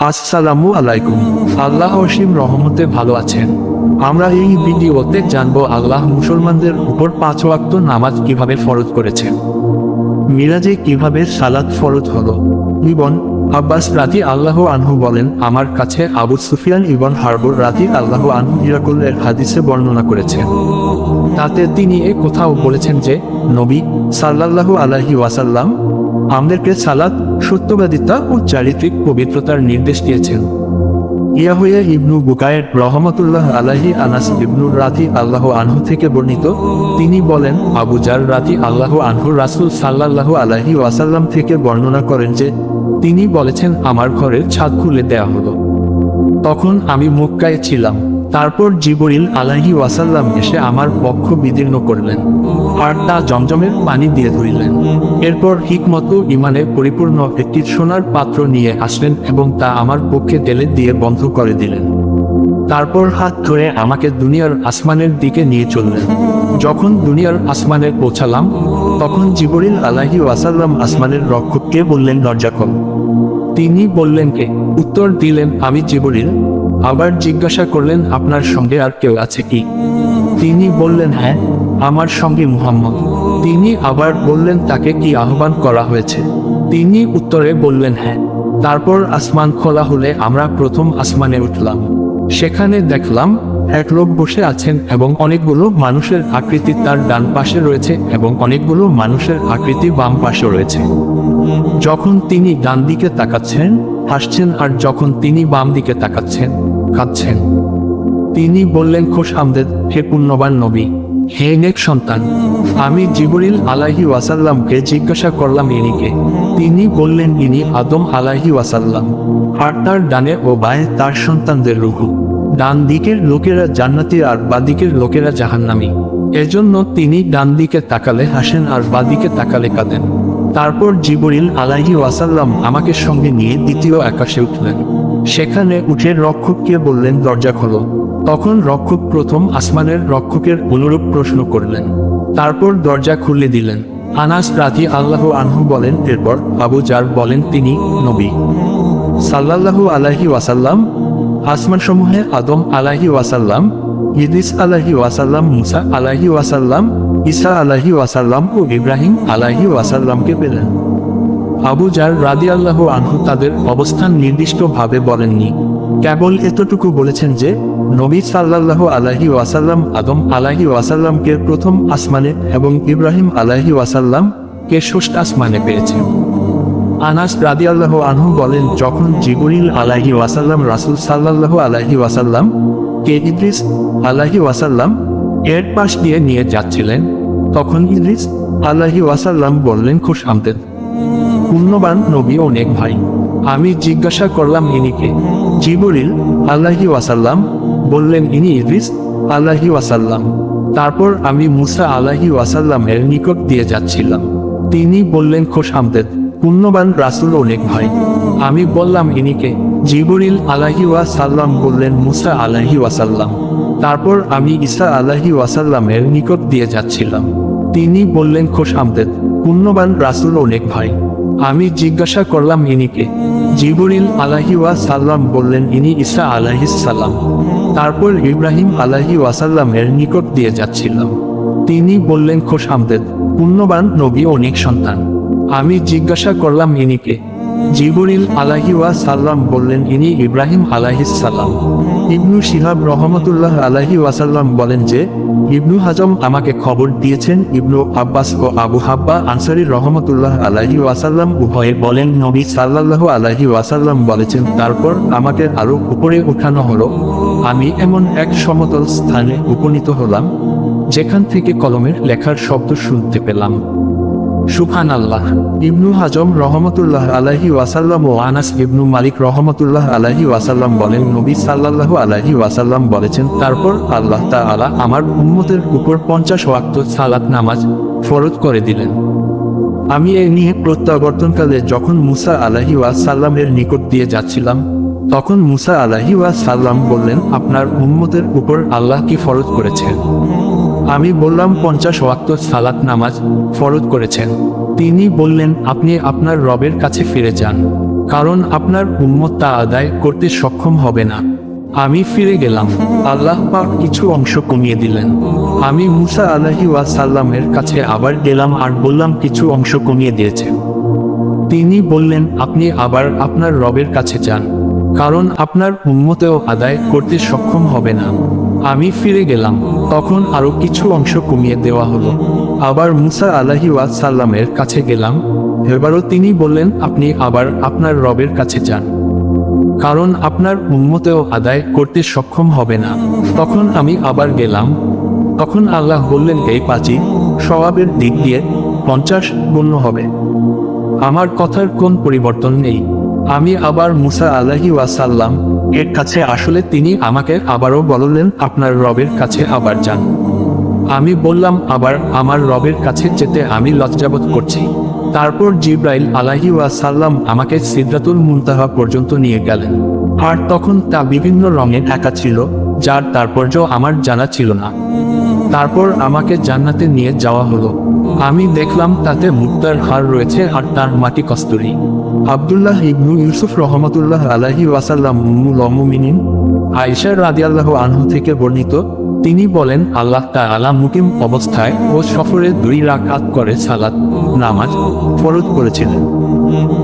আসসালামু আলাইকুম। আল্লাহ অসীম রহমতে ভালো আছেন। আমরা এই ভিডিওতে জানব আল্লাহ মুসলমানদের উপর পাঁচ ওয়াক্ত নামাজ কীভাবে ফরজ করেছেন। মিরাজে কীভাবে সালাত ফরজ হলো। ইবন আব্বাস রাতি আল্লাহ আনহু বলেন, আমার কাছে আবু সুফিয়ান ইবন হারবর রাতি আল্লাহ আনহু হিরাকুলের হাদিসে বর্ণনা করেছেন। তাতে তিনি এ কোথাও বলেছেন যে, নবী সাল্লাল্লাহু আলাইহি ওয়াসাল্লাম আমাদেরকে সালাত, সত্যবাদিতা ও চারিত্রিক পবিত্রতার নির্দেশ দিয়েছেন। ইয়াহুয়া ইবনু বুকায়ের রহমতুল্লাহ আলাহি আনাস ইবনুর রাতি আল্লাহ আনহু থেকে বর্ণিত, তিনি বলেন, আবু জার রাতি আল্লাহ আনহু রাসুল সাল্লাল্লাহু আলাহি ওয়াসাল্লাম থেকে বর্ণনা করেন যে, তিনি বলেছেন, আমার ঘরের ছাদ খুলে দেয়া হলো। তখন আমি মক্কায় ছিলাম। তারপর জিবরিল আলাহি ওয়াসাল্লাম এসে আমার পক্ষ বিদীর্ণ করলেন। আর তা জমজমের পানি দিয়ে ধরিলেন। এরপর হিকমত ইমানে পরিপূর্ণ একটি সোনার পাত্র নিয়ে আসলেন এবং তা আমার পক্ষে ঢেলে দিয়ে বন্ধ করে দিলেন। তারপর হাত ধরে আমাকে দুনিয়ার আসমানের দিকে নিয়ে চললেন। যখন দুনিয়ার আসমানে পৌঁছালাম, তখন জিবরিল আলাহি ওয়াসাল্লাম আসমানের রক্ষককে বললেন, দরজা তিনি বললেন, কে? উত্তর দিলেন, আমি জিবরিল। আবার জিজ্ঞাসা করলেন, আপনার সঙ্গে আর কেউ আছে কি? তিনি বললেন হ্যাঁ আমার সঙ্গে মুহাম্মদ। তিনি আবার বললেন, তাকে কি আহ্বান করা হয়েছে? তিনি উত্তরে বললেন হ্যাঁ। তারপর আসমান খোলা হলে আমরা প্রথম আসমানে উঠলাম। সেখানে দেখলাম, এক লোক বসে আছেন এবং অনেকগুলো মানুষের আকৃতি তার ডান পাশে রয়েছে এবং অনেকগুলো মানুষের আকৃতি বাম পাশে রয়েছে। যখন তিনি ডান দিকে তাকাচ্ছেন হাসছেন আর যখন তিনি বাম দিকে তাকাচ্ছেন, কাঁদছেন। তিনি বললেন, খোশ আমদেদ হে পুণ্যবান নবী, হে নেক সন্তান। আমি জিবরিল আলাহি ওয়াসাল্লামকে জিজ্ঞাসা করলাম ইনিকে। তিনি বললেন, ইনি আদম আলাহি ওয়াসাল্লাম। আর তার ডানে ও বায়ে তার সন্তানদের রুহু। ডান দিকের লোকেরা জান্নাতি আর বাদিকের লোকেরা জাহান্নামি। এজন্য তিনি ডান দিকে তাকালে হাসেন আর বাদিকে তাকালে কাঁদেন। তারপর জিবরিল আলাহি ওয়াসাল্লাম আমাকে সঙ্গে নিয়ে দ্বিতীয় আকাশে উঠলেন। সেখানে উঠে রক্ষককে বললেন, দরজা খোলো। তখন রক্ষক প্রথম আসমানের রক্ষকের অনুরূপ প্রশ্ন করলেন। তারপর দরজা খুলে দিলেন। আনাস রাতি আল্লাহ আনহু বলেন, এরপর আবু জার বলেন, তিনি নবী। সাল্লাল্লাহু আলাহি ওয়াসাল্লাম আসমান সমূহে আদম আলাহি ওয়াসাল্লাম, ইদিস আলাহি ওয়াসাল্লাম, মুসা আলাহি ওয়াসাল্লাম ঈসা আলাহি ওয়াসাল্লাম ও ইব্রাহিম আলাহি ওয়াসাল্লামকে পেলেন। আবু জার রাদি আল্লাহ আনহু তাদের অবস্থান নির্দিষ্টভাবে বলেননি। কেবল এতটুকু বলেছেন যে, নবী সাল্লাল্লাহু আলাহি ওয়াসাল্লাম আদম আলাহি ওয়াসাল্লামকে প্রথম আসমানে এবং ইব্রাহিম আলাহি ওয়াসাল্লাম কে ষষ্ঠ আসমানে পেয়েছেন। আনাস রাদি আল্লাহ আনহু বলেন, যখন জিবরিল আলাহি ওয়াসাল্লাম রাসূল সাল্লাল্লাহু আলাহি ওয়াসাল্লাম কে ইদ্রিস আলাহি ওয়াসাল্লাম এর পাশ দিয়ে নিয়ে যাচ্ছিলেন। তখন ইদ্রিস আলাহি ওয়াসাল্লাম বললেন, খুশ আমদেদ পুণ্যবান নবী অনেক ভাই। আমি জিজ্ঞাসা করলাম ইনিকে। জিবরিল আল্লাহি ওয়াসাল্লাম বললেন, ইনি ইদ্রিস আল্লাহি ওয়াসাল্লাম। তারপর আমি মুসা আলাহি ওয়াসাল্লামের নিকট দিয়ে যাচ্ছিলাম। তিনি বললেন, খোশ আমদেদ পুণ্যবান রাসুল অনেক ভাই। আমি বললাম ইনিকে। জিবরিল আলাহি ওয়াসাল্লাম বললেন, মুসা আলাহি ওয়াসাল্লাম। তারপর আমি ঈসা আলাহি ওয়াসাল্লামের নিকট দিয়ে যাচ্ছিলাম। তিনি বললেন, খোশ আমদেদ পুণ্যবান রাসুল অনেক ভাই। আমি জিজ্ঞাসা করলাম ইনিকে। জিবরিল আলাহি ওয়াসাল্লাম বললেন, ইনি ঈসা আলাহিস সাল্লাম তারপর ইব্রাহিম আলাহি ওয়াসাল্লামের নিকট দিয়ে যাচ্ছিলাম। তিনি বললেন, খোশ আমদেদ পুণ্যবান নবী অনেক সন্তান। আমি জিজ্ঞাসা করলাম ইনিকে জিবরিল আলাহি সাল্লাম বললেন, ইনি ইব্রাহিম আলাহিস সাল্লাম ইবনু শিহাব রহমতুল্লাহ আলাহি ওয়াসাল্লাম বলেন যে, ইবনু হাজম আমাকে খবর দিয়েছেন, ইবনু আব্বাস ও আবু হাব্বা আনসারি রহমতুল্লাহ আলাহি ওয়াসাল্লাম উভয়ে বলেন, নবী সাল্লাল্লাহু আলাহি ওয়াসাল্লাম বলেছেন, তারপর আমাকে আরও উপরে উঠানো হলো। আমি এমন এক সমতল স্থানে উপনীত হলাম, যেখান থেকে কলমের লেখার শব্দ শুনতে পেলাম। সুফান আল্লাহ ইবনু হাজম রহমতুল্লাহ আলাহি ওয়াসাল্লাম ও আনাস ইবনু মালিক রহমতুল্লাহ আলাহি ওয়াসাল্লাম বলেন, নবী সাল্লাল্লাহু আলাহি ওয়াসাল্লাম বলেছেন, তারপর আল্লাহ তাআলা আমার উম্মতের উপর পঞ্চাশ ওয়াক্ত সালাত নামাজ ফরজ করে দিলেন। আমি এ নিয়ে প্রত্যাবর্তনকালে যখন মুসা আলাহি ওয়াসাল্লামের নিকট দিয়ে যাচ্ছিলাম, তখন মুসা আলাহি ওয়াসাল্লাম বললেন, আপনার উম্মতের উপর আল্লাহ কি ফরজ করেছেন? আমি বললাম পঞ্চাশ ওয়াক্ত সালাত নামাজ ফরজ করেছেন। তিনি বললেন, আপনি আপনার রবের কাছে ফিরে যান, কারণ আপনার উম্মত তা আদায় করতে সক্ষম হবে না। আমি ফিরে গেলাম। আল্লাহ পাক কিছু অংশ কমিয়ে দিলেন। আমি মুসা আলাহি ওয়াসাল্লামের কাছে আবার গেলাম আর বললাম, কিছু অংশ কমিয়ে দিয়েছে। তিনি বললেন, আপনি আবার আপনার রবের কাছে যান, কারণ আপনার উন্মতেও আদায় করতে সক্ষম হবে না। আমি ফিরে গেলাম। তখন আরও কিছু অংশ কমিয়ে দেওয়া হলো। আবার মুসা আলাহি সাল্লামের কাছে গেলাম। এবারও তিনি বললেন, আপনি আবার আপনার রবের কাছে যান। কারণ আপনার উন্মতেও আদায় করতে সক্ষম হবে না। তখন আমি আবার গেলাম। তখন আল্লাহ বললেন, এই পাঁচি স্বভাবের দিক দিয়ে পঞ্চাশ গণ্য হবে। আমার কথার কোন পরিবর্তন নেই। আমি আবার মুসা আলাহি ওয়াসাল্লাম এর কাছে আসলে তিনি আমাকে আবারও বললেন, আপনার রবের কাছে আবার যান। আমি বললাম, আবার আমার রবের কাছে যেতে আমি লজ্জাবোধ করছি। তারপর জিব্রাইল আলাহি ওয়াসাল্লাম আমাকে সিদ্রাতুল মুনতাহা পর্যন্ত নিয়ে গেলেন। আর তখন তা বিভিন্ন রঙে ঢাকা ছিল, যার তারপর্য আমার জানা ছিল না। তারপর আমাকে জান্নাতে নিয়ে যাওয়া হলো। আমি দেখলাম তাতে মুক্তার হার রয়েছে আর তার মাটি কস্তুরি। আব্দুল্লাহ ইবনু ইউসুফ রহমতুল্লাহ আলাহি ওয়াসাল্লাম উম্মুল মুমিনিন আয়েশা রাদিয়াল্লাহু আনহু থেকে বর্ণিত, তিনি বলেন, আল্লাহ তা তাআলা মুকিম অবস্থায় ও সফরে দুই রাকাত করে সালাত নামাজ ফরজ করেছিলেন।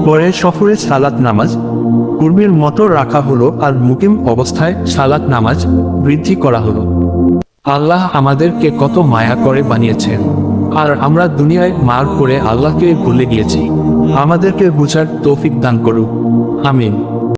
পরে সফরে সালাত নামাজ পূর্বের মতো রাখা হলো আর মুকিম অবস্থায় সালাত নামাজ বৃদ্ধি করা হলো। আল্লাহ আমাদেরকে কত মায়া করে বানিয়েছেন। আর আমরা দুনিয়ায় মার করে আল্লাহকে ভুলে গিয়েছি। আমাদেরকে বুঝার তৌফিক দান করুক। আমিন।